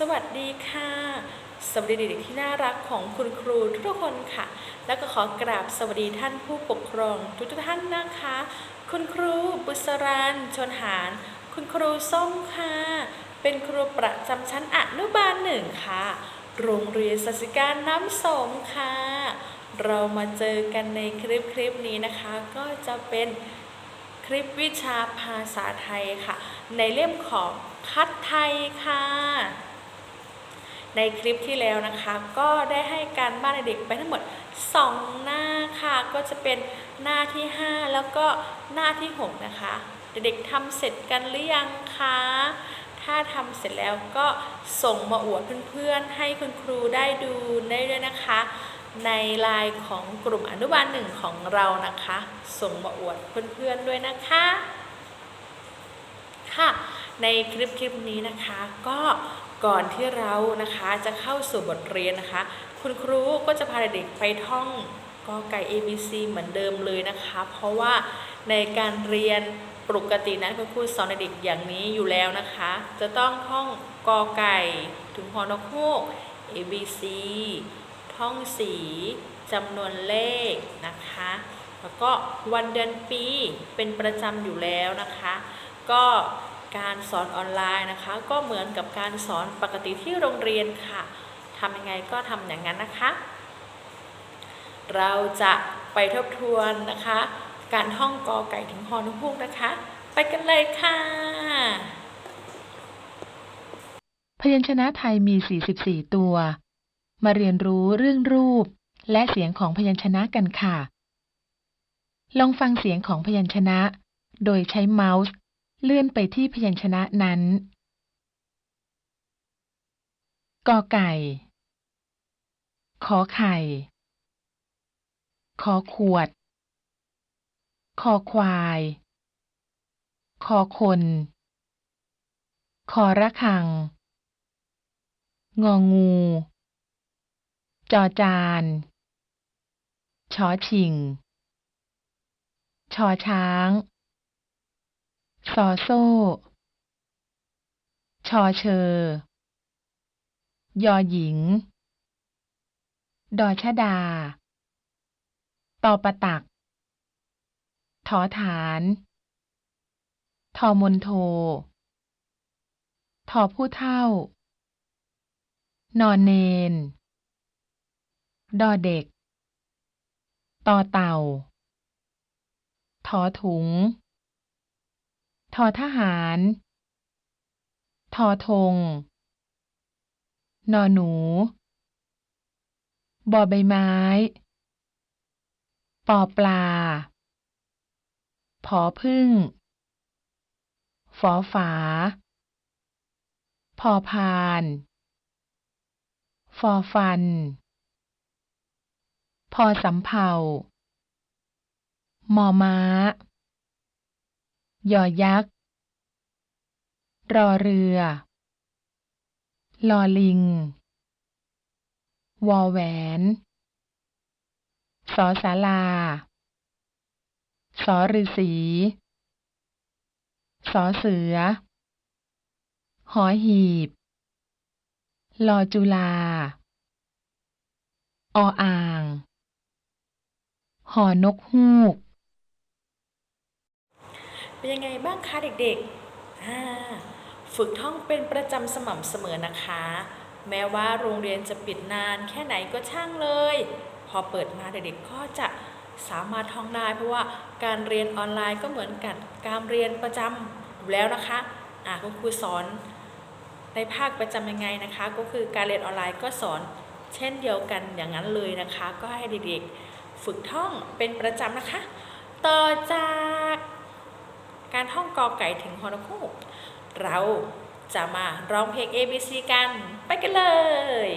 สวัสดีค่ะสวัสดีเด็กที่น่ารักของคุณครูทุกคนค่ะ แล้วก็ขอกราบสวัสดีท่านผู้ปกครองทุกท่านนะคะ คุณครูบุษรันชนหารคุณครูส้มค่ะ เป็นครูประจำชั้นอนุบาลหนึ่งค่ะ โรงเรียนสศิการน้ำสมค่ะ เรามาเจอกันในคลิปคลิปนี้นะคะ ก็จะเป็นคลิปวิชาภาษาไทยค่ะ ในเล่มของคัดไทยค่ะ ในคลิปที่แล้วนะคะ ก็ได้ให้การบ้านเด็กไปทั้งหมด 2 หน้าค่ะก็จะเป็นหน้าที่ 5 แล้วก็หน้าที่ 6 นะคะ เด็กๆทำเสร็จกันหรือยังคะถ้าทำเสร็จแล้วก็ส่งมาอวดเพื่อนๆ ให้คุณครูได้ดูได้ด้วยนะคะ ในไลน์ของกลุ่มอนุบาลหนึ่งของเรานะคะ ส่งมาอวดเพื่อนๆด้วยนะคะค่ะในคลิปคลิปนี้นะคะก็ ก่อนที่เรานะคะจะเข้าสู่บทเรียนนะคะ คุณครูก็จะพาเด็กไปท่องกอไก่ A B C เหมือนเดิมเลยนะคะ เพราะว่าในการเรียนปกตินั้นคุณครูสอนเด็กอย่างนี้อยู่แล้วนะคะ จะต้องท่องกอไก่ถึงฮอนกฮูก A B C ท่องสีจำนวนเลขนะคะ แล้วก็วันเดือนปีเป็นประจำอยู่แล้วนะคะ ก็ การสอนออนไลน์นะคะ ก็เหมือนกับการสอนปกติที่โรงเรียนค่ะทำยังไงก็ทำอย่างนั้นนะคะ เราจะไปทบทวนนะคะ การท่องกอไก่ถึงฮอนุฮูกนะคะ ไปกันเลยค่ะ พยัญชนะไทยมี 44 ตัว มาเรียนรู้เรื่องรูปและเสียงของพยัญชนะกันค่ะ ลองฟังเสียงของพยัญชนะ โดยใช้เมาส์ เลื่อนไปที่พยัญชนะนั้น กอไก่ ขอไข่ ขอขวด คอควาย คอคน คอระฆัง งองู จอจานชอชิง ชอช้าง ซอโซ่ ชอเชอยอหญิง ดอชดา ตอประตักทอฐาน ทอมนโท ทอผู้เท่า นอนเนน ดอเด็ก ตอเต่าทอถุง ทอทหาร ทอธง นอหนู บอใบไม้ ปอปลา ผอพึ่ง ฝอฝา พอพาน ฟอฟัน พอสำเภามอม้า ยอยักษ์ รอเรือ ลอลิง วอแหวน สอสาลา สอฤษี สอเสือ หอหีบ ลอจุลา ออ่าง หอนกฮูก เป็นยังไงบ้างคะเด็กๆ ฝึกท่องเป็นประจำสม่ำเสมอนะคะ แม้ว่าโรงเรียนจะปิดนานแค่ไหนก็ช่างเลย พอเปิดมาเด็กๆก็จะสามารถท่องได้เพราะว่าการเรียนออนไลน์ก็เหมือนกันการเรียนประจำอยู่แล้วนะคะอ่าคุณครูสอนในภาคประจำยังไงนะคะ ก็คือการเรียนออนไลน์ก็สอนเช่นเดียวกันอย่างนั้นเลยนะคะ ก็ให้เด็กๆฝึกท่องเป็นประจำนะคะ ต่อจาก การท่องกอไก่ถึงฮอนคูเราจะมาร้องเพลง A B C กัน ไปกันเลย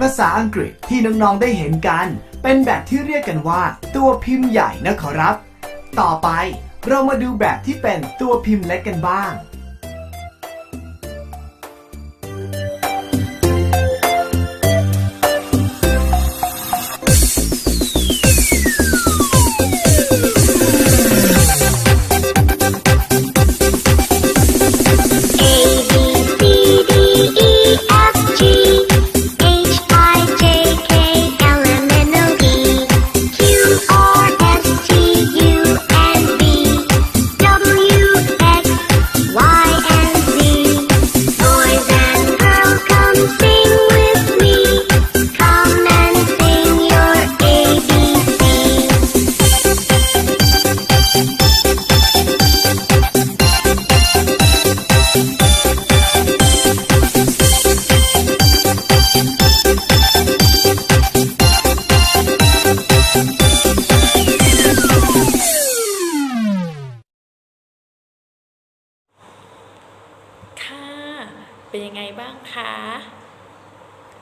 ภาษาอังกฤษที่น้องๆได้เห็นกัน เป็นแบบที่เรียกกันว่า ตัวพิมพ์ใหญ่นะขอรับ ต่อไปเรามาดูแบบที่เป็นตัวพิมพ์เล็กกันบ้าง ค่ะ เป็นยังไงบ้างคะ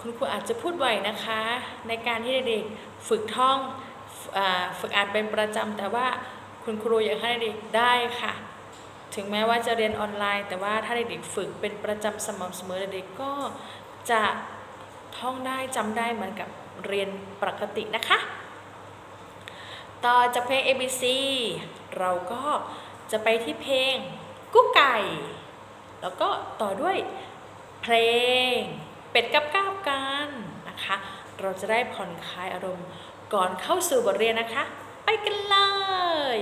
คุณครูอาจจะพูดบ่อยนะคะ ในการที่เด็กๆฝึกท่องฝึกอ่านเป็นประจำแต่ว่าคุณครูอยากให้เด็กๆได้ค่ะ ถึงแม้ว่าจะเรียนออนไลน์ แต่ว่าถ้าเด็กๆฝึกเป็นประจำสม่ำเสมอเด็กๆก็จะท่องได้จำได้เหมือนกับเรียนปกตินะคะ ต่อจากเพลง ABC เราก็จะไปที่เพลงกุ๊กไก่ แล้วก็ต่อด้วยเพลงเป็ดกับก้าวกันนะคะ เราจะได้ผ่อนคลายอารมณ์ก่อนเข้าสู่บทเรียนนะคะ ไปกันเลย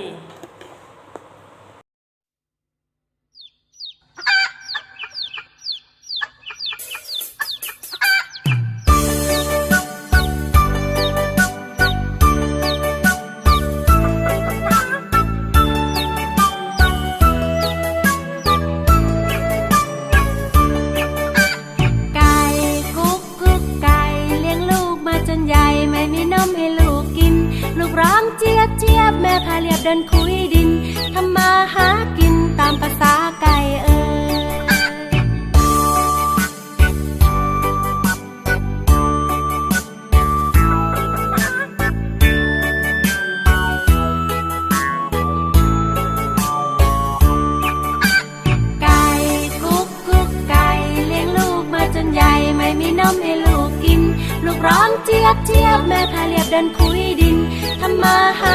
ดินคุยดินทำมาหา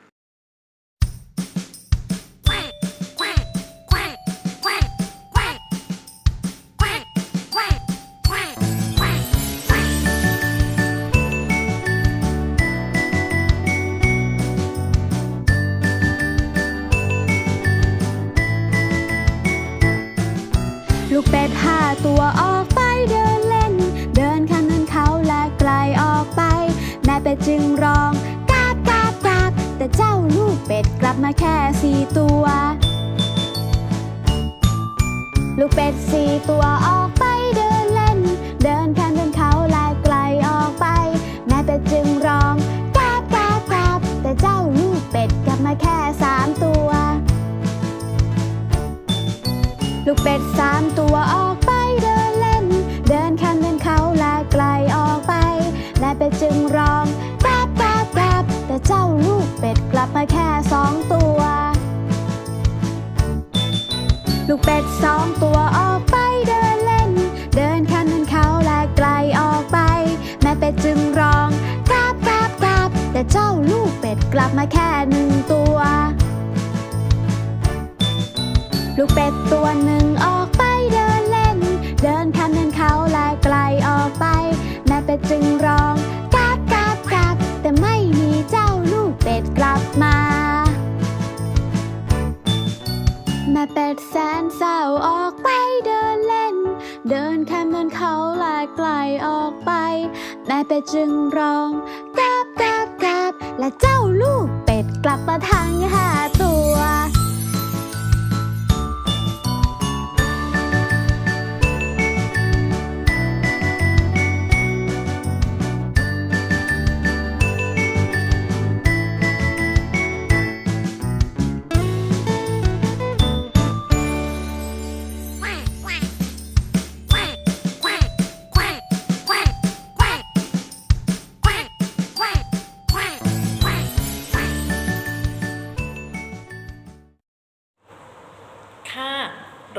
จึงร้องกาบกากกาบแต่เจ้าลูกเป็ดกลับมาแค่สี่ตัว ลูกเป็ดสี่ตัวออกไปเดินเล่น เดินผ่านบนเขาลายไกลออกไป แม่เป็ดจึงร้องกาบกากกาบแต่เจ้าลูกเป็ดกลับมาแค่สามตัว ลูกเป็ดสามตัวออก ม่เป็ดแสนเศร้าออกไปเดินเล่น เดินข้ามเนินเขาและไกลออกไป แม่เป็ดจึงร้องกราบกราบกราบและเจ้าลูกเป็ดกลับมาทั้งห้าตัว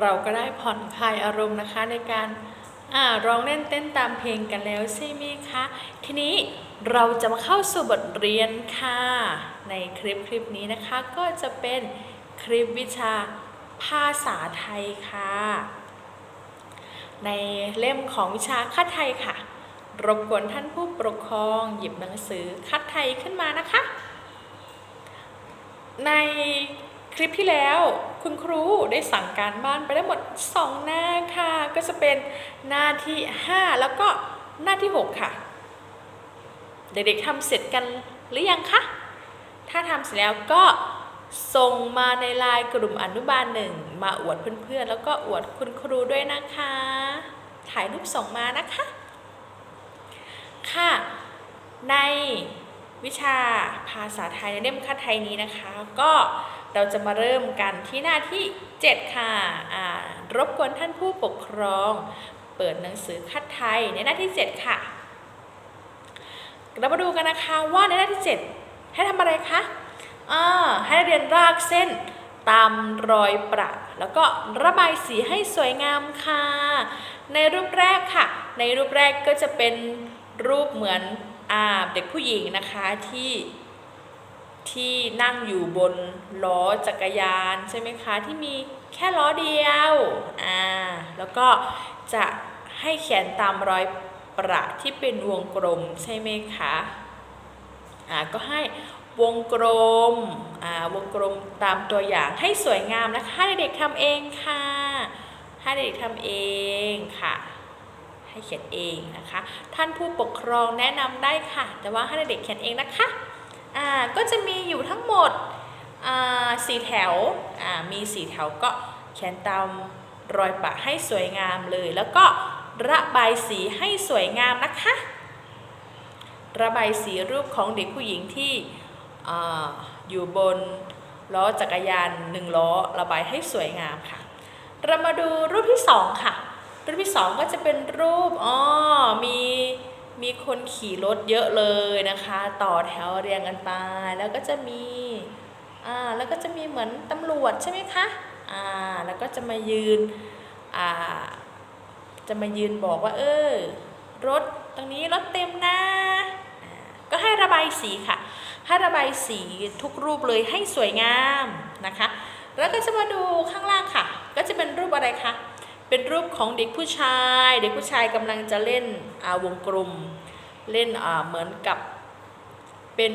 เราก็ได้ผ่อนคลายอารมณ์นะคะในการอ่าร้องเล่นเต้นตามเพลงกันแล้วใช่ไหมคะ ทีนี้เราจะมาเข้าสู่บทเรียนค่ะ ในคลิปคลิปนี้นะคะ ก็จะเป็นคลิปวิชาภาษาไทยค่ะ ในเล่มของวิชาคัดไทยค่ะ รบกวนท่านผู้ปกครองหยิบหนังสือคัดไทยขึ้นมานะคะ ใน คลิปที่แล้วคุณครูได้สั่งการบ้านไปได้หมด 2 หน้าค่ะ ก็จะเป็นหน้าที่ 5 แล้วก็หน้าที่ 6 ค่ะ เด็กๆทำเสร็จกันหรือยังคะ ถ้าทำเสร็จแล้วก็ส่งมาในไลน์กลุ่มอนุบาลหนึ่งมาอวดเพื่อนๆ แล้วก็อวดคุณครูด้วยนะคะ ถ่ายรูปส่งมานะคะ ค่ะ ในวิชาภาษาไทยในเล่มคัดไทยนี้นะคะ ก็ เราจะมาเริ่มกันที่หน้าที่ 7 ค่ะอ่ารบกวนท่านผู้ปกครอง เปิดหนังสือคัดไทยในหน้าที่ 7 ค่ะ เรามาดูกันนะคะว่าในหน้าที่ 7 ให้ทำอะไรคะอ่าให้เรียนรากเส้นตามรอยประ แล้วก็ระบายสีให้สวยงามค่ะ ในรูปแรกค่ะ ในรูปแรกก็จะเป็นรูปเหมือนอาเด็กผู้หญิงนะคะที่ ที่นั่งอยู่บนล้อจักรยานใช่ไหมคะ ที่มีแค่ล้อเดียวอ่าแล้วก็จะให้เขียนตามรอยประที่เป็นวงกลมใช่ไหมคะอ่าก็ให้วงกลมอ่าวงกลมตามตัวอย่างให้สวยงามนะคะให้เด็กทำเองค่ะให้เด็กทำเองค่ะ ให้เขียนเองนะคะ ท่านผู้ปกครองแนะนำได้ค่ะ แต่ว่าให้เด็กเขียนเองนะคะ อ่าก็จะมีอยู่ทั้งหมดอ่าสี่แถวอ่ามีสี่แถวก็เขียนตามรอยปะให้สวยงามเลย แล้วก็ระบายสีให้สวยงามนะคะ ระบายสีรูปของเด็กผู้หญิงที่ออยู่บนล้อจักรยานหนึ่งล้อระบายให้สวยงามค่ะ เรามาดูรูปที่สองค่ะ รูปที่สองก็จะเป็นรูปอ๋อมี มีคนขี่รถเยอะเลยนะคะ ต่อแถวเรียงกันไป แล้วก็จะมีอ่าแล้วก็จะมีเหมือนตำรวจใช่ไหมคะอ่าแล้วก็จะมายืนอ่าจะมายืนบอกว่า เออรถตรงนี้รถเต็มนะก็ให้ระบายสีค่ะ ให้ระบายสีทุกรูปเลยให้สวยงามนะคะ แล้วก็จะมาดูข้างล่างค่ะ ก็จะเป็นรูปอะไรคะ เป็นรูปของเด็กผู้ชาย เด็กผู้ชายกำลังจะเล่นวงกลมเล่นเหมือนกับเป็น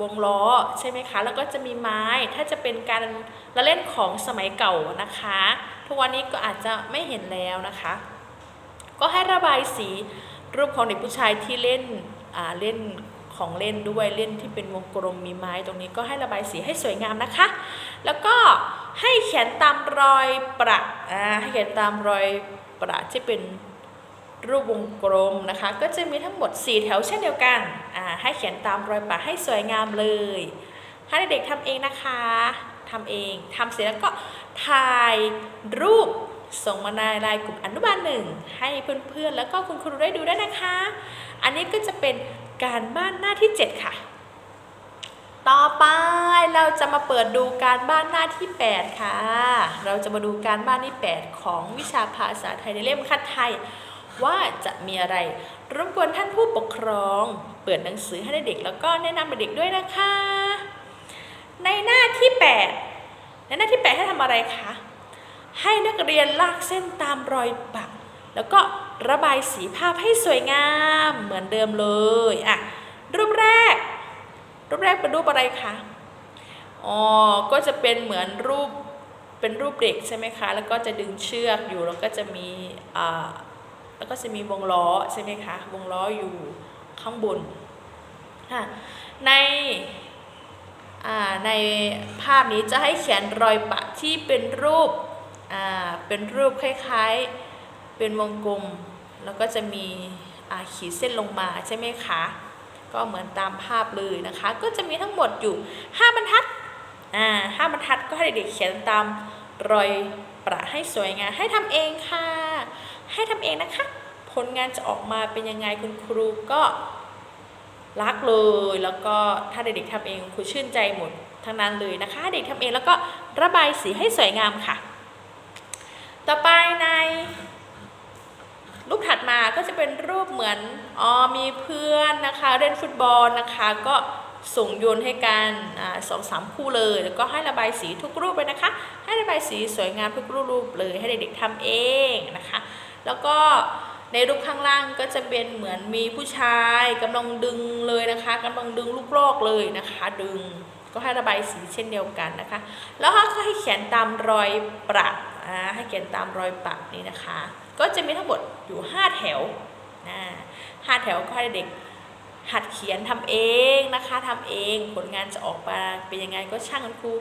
วงล้อใช่ไหมคะ แล้วก็จะมีไม้ ถ้าจะเป็นการละเล่นของสมัยเก่านะคะ ทุกวันนี้ก็อาจจะไม่เห็นแล้วนะคะ ก็ให้ระบายสีรูปของเด็กผู้ชายที่เล่นเล่น ของเล่นด้วยเล่นที่เป็นวงกลมมีไม้ตรงนี้ก็ให้ระบายสีให้สวยงามนะคะ แล้วก็ให้เขียนตามรอยประอ่าให้เขียนตามรอยประที่เป็นรูปวงกลมนะคะ ก็จะมีทั้งหมด 4 แถวเช่นเดียวกันอ่าให้เขียนตามรอยประให้สวยงามเลยให้เด็กๆทำเองนะคะทำเองทำเสร็จแล้วก็ถ่ายรูปส่งมาในไลน์กลุ่มอนุบาลหนึ่งให้เพื่อนๆ แล้วก็คุณครูได้ดูได้นะคะ อันนี้ก็จะเป็น การบ้านหน้าที่ 7 ค่ะ ต่อไปเราจะมาเปิดดูการบ้านหน้าที่ 8 ค่ะ เราจะมาดูการบ้านที่ 8 ของวิชาภาษาไทยในเล่มคัดไทย ว่าจะมีอะไร รบกวนท่านผู้ปกครอง เปิดหนังสือให้เด็กแล้วก็แนะนำเด็กด้วยนะคะ ในหน้าที่ 8 ในหน้าที่ 8 ให้ทำอะไรคะให้นักเรียนลากเส้นตามรอยปัก แล้วก็ระบายสีภาพให้สวยงามเหมือนเดิมเลยอะรูปแรก รูปแรกเป็นรูปอะไรคะอ๋อก็จะเป็นเหมือนรูปเป็นรูปเด็กใช่ไหมคะ แล้วก็จะดึงเชือกอยู่แล้วก็จะมีอ่าแล้วก็จะมีวงล้อใช่ไหมคะ วงล้ออยู่ข้างบนค่ะในอ่าในภาพนี้จะให้เขียนรอยปะที่เป็นรูปอ่าเป็นรูปคล้ายๆ เป็นวงกลม แล้วก็จะมีขีดเส้นลงมาใช่ไหมคะ ก็เหมือนตามภาพเลยนะคะ ก็จะมีทั้งหมดอยู่ 5 บรรทัดอ่าห้าบรรทัดก็ให้เด็กๆเขียนตามรอยประให้สวยงามให้ทำเองค่ะ ให้ทำเองนะคะ ผลงานจะออกมาเป็นยังไงคุณครูก็รักเลย แล้วก็ถ้าเด็กๆทำเองครูชื่นใจหมดทั้งนั้นเลยนะคะ เด็กทำเองแล้วก็ระบายสีให้สวยงามค่ะ ต่อไปใน รูปถัดมาก็จะเป็นรูปเหมือนอ๋อมีเพื่อนนะคะเล่นฟุตบอลนะคะก็ส่งโยนให้กันสองสามคู่เลย แล้วก็ให้ระบายสีทุกรูปเลยนะคะ ให้ระบายสีสวยงามทุกรูปเลยให้เด็กๆทำเองนะคะ แล้วก็ในรูปข้างล่างก็จะเป็นเหมือนมีผู้ชายกำลังดึงเลยนะคะกำลังดึงลูกโลกเลยนะคะ ดึงก็ให้ระบายสีเช่นเดียวกันนะคะ แล้วก็ให้เขียนตามรอยประให้เขียนตามรอยประนี้นะคะ ก็จะมีทั้งหมดอยู่ 5 แถวนะห้าแถวก็ให้เด็กหัดเขียนทำเองนะคะทำเองผลงานจะออกมาเป็นยังไงก็ช่างคุณครู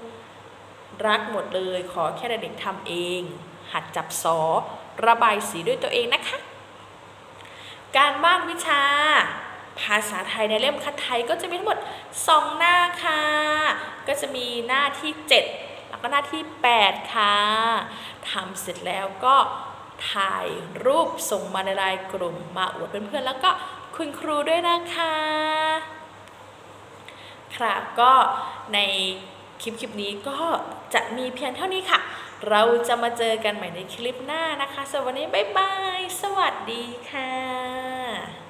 รักหมดเลย ขอแค่เด็กทำเอง หัดจับซอระบายสีด้วยตัวเองนะคะ การบ้านวิชา ภาษาไทยในเล่มคัดไทยก็จะมีทั้งหมด 2 หน้าค่ะ ก็จะมีหน้าที่ 7 แล้วก็หน้าที่ 8 ค่ะทำเสร็จแล้วก็ ถ่ายรูปส่งมาในไลน์กลุ่มมาอวดเพื่อนๆแล้วก็คุณครูด้วยนะคะ ครับก็ในคลิปคลิปนี้ก็จะมีเพียงเท่านี้ค่ะ เราจะมาเจอกันใหม่ในคลิปหน้านะคะสวัสดีบ๊ายบาย สวัสดีค่ะ